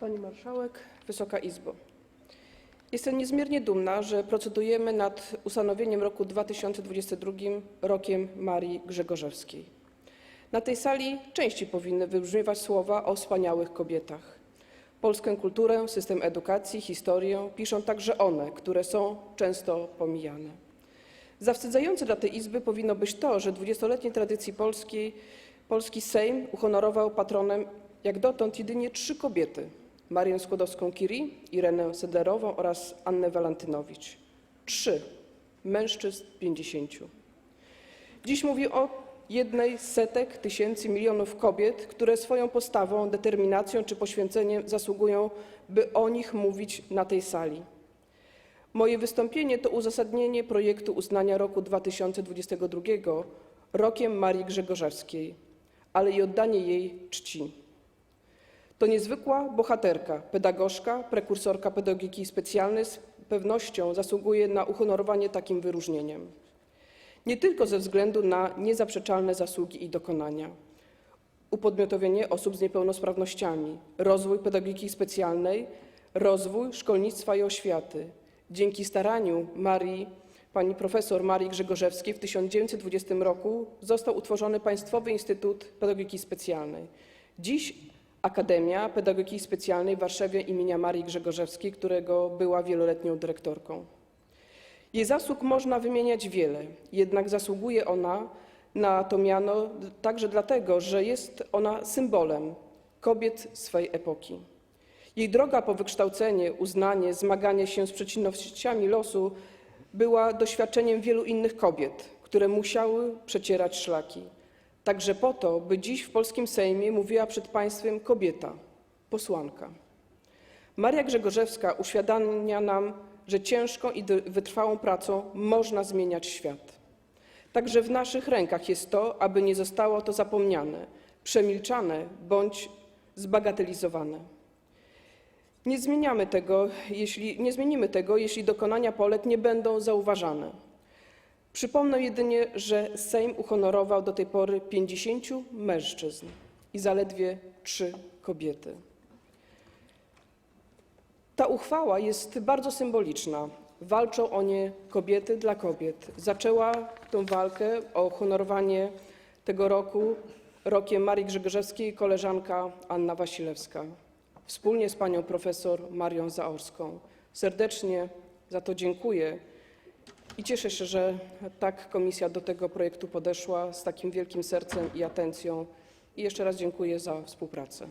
Pani Marszałek, Wysoka Izbo. Jestem niezmiernie dumna, że procedujemy nad ustanowieniem roku 2022 rokiem Marii Grzegorzewskiej. Na tej sali częściej powinny wybrzmiewać słowa o wspaniałych kobietach. Polską kulturę, system edukacji, historię piszą także one, które są często pomijane. Zawstydzające dla tej Izby powinno być to, że 20-letniej tradycji polskiej polski Sejm uhonorował patronem jak dotąd jedynie trzy kobiety: Marię Skłodowską-Curie, Irenę Sedlerową oraz Annę Walentynowicz. Trzy. Mężczyzn 50. Dziś mówię o jednej z setek tysięcy milionów kobiet, które swoją postawą, determinacją czy poświęceniem zasługują, by o nich mówić na tej sali. Moje wystąpienie to uzasadnienie projektu uznania roku 2022 rokiem Marii Grzegorzewskiej, ale i oddanie jej czci. To niezwykła bohaterka, pedagogzka, prekursorka pedagogiki specjalnej z pewnością zasługuje na uhonorowanie takim wyróżnieniem. Nie tylko ze względu na niezaprzeczalne zasługi i dokonania, upodmiotowienie osób z niepełnosprawnościami, rozwój pedagogiki specjalnej, rozwój szkolnictwa i oświaty. Dzięki staraniu Marii, pani profesor Marii Grzegorzewskiej w 1920 roku został utworzony Państwowy Instytut Pedagogiki Specjalnej. Dziś Akademia Pedagogiki Specjalnej w Warszawie imienia Marii Grzegorzewskiej, którego była wieloletnią dyrektorką. Jej zasług można wymieniać wiele, jednak zasługuje ona na to miano także dlatego, że jest ona symbolem kobiet swej epoki. Jej droga po wykształcenie, uznanie, zmaganie się z przeciwnościami losu była doświadczeniem wielu innych kobiet, które musiały przecierać szlaki. Także po to, by dziś w polskim Sejmie mówiła przed państwem kobieta, posłanka. Maria Grzegorzewska uświadamia nam, że ciężką i wytrwałą pracą można zmieniać świat. Także w naszych rękach jest to, aby nie zostało to zapomniane, przemilczane bądź zbagatelizowane. Nie, zmieniamy tego, jeśli, nie zmienimy tego, jeśli dokonania Polek nie będą zauważane. Przypomnę jedynie, że Sejm uhonorował do tej pory 50 mężczyzn i zaledwie 3 kobiety. Ta uchwała jest bardzo symboliczna. Walczą o nie kobiety dla kobiet. Zaczęła tę walkę o honorowanie tego roku rokiem Marii Grzegorzewskiej koleżanka Anna Wasilewska wspólnie z panią profesor Marią Zaorską. Serdecznie za to dziękuję i cieszę się, że tak komisja do tego projektu podeszła z takim wielkim sercem i atencją. I jeszcze raz dziękuję za współpracę.